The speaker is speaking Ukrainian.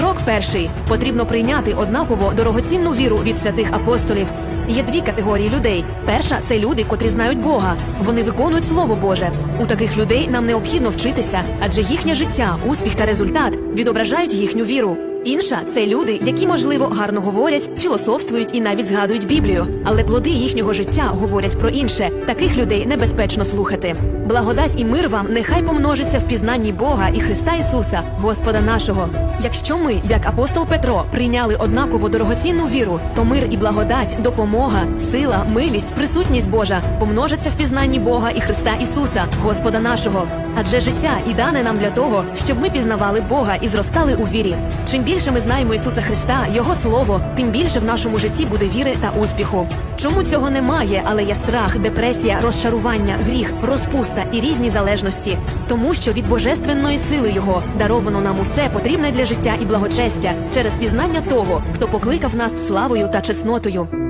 Крок перший потрібно прийняти однаково дорогоцінну віру від святих апостолів. Є дві категорії людей. Перша це люди, котрі знають Бога. Вони виконують Слово Боже. У таких людей нам необхідно вчитися, адже їхнє життя, успіх та результат відображають їхню віру. Інша це люди, які, можливо, гарно говорять, філософствують і навіть згадують Біблію, але плоди їхнього життя говорять про інше. Таких людей небезпечно слухати. Благодать і мир вам нехай помножиться в пізнанні Бога і Христа Ісуса, Господа нашого. Якщо ми, як апостол Петро, прийняли однаково дорогоцінну віру, то мир і благодать, допомога, сила, милість, присутність Божа помножаться в пізнанні Бога і Христа Ісуса, Господа нашого. Адже життя і дане нам для того, щоб ми пізнавали Бога і зростали у вірі. Чим більше ми знаємо Ісуса Христа, Його Слово, тим більше в нашому житті буде віри та успіху. Чому цього немає, але є страх, депресія, розчарування, гріх, розпуста і різні залежності? Тому що від божественної сили Його даровано нам усе потрібне для життя і благочестя через пізнання того, хто покликав нас славою та чеснотою.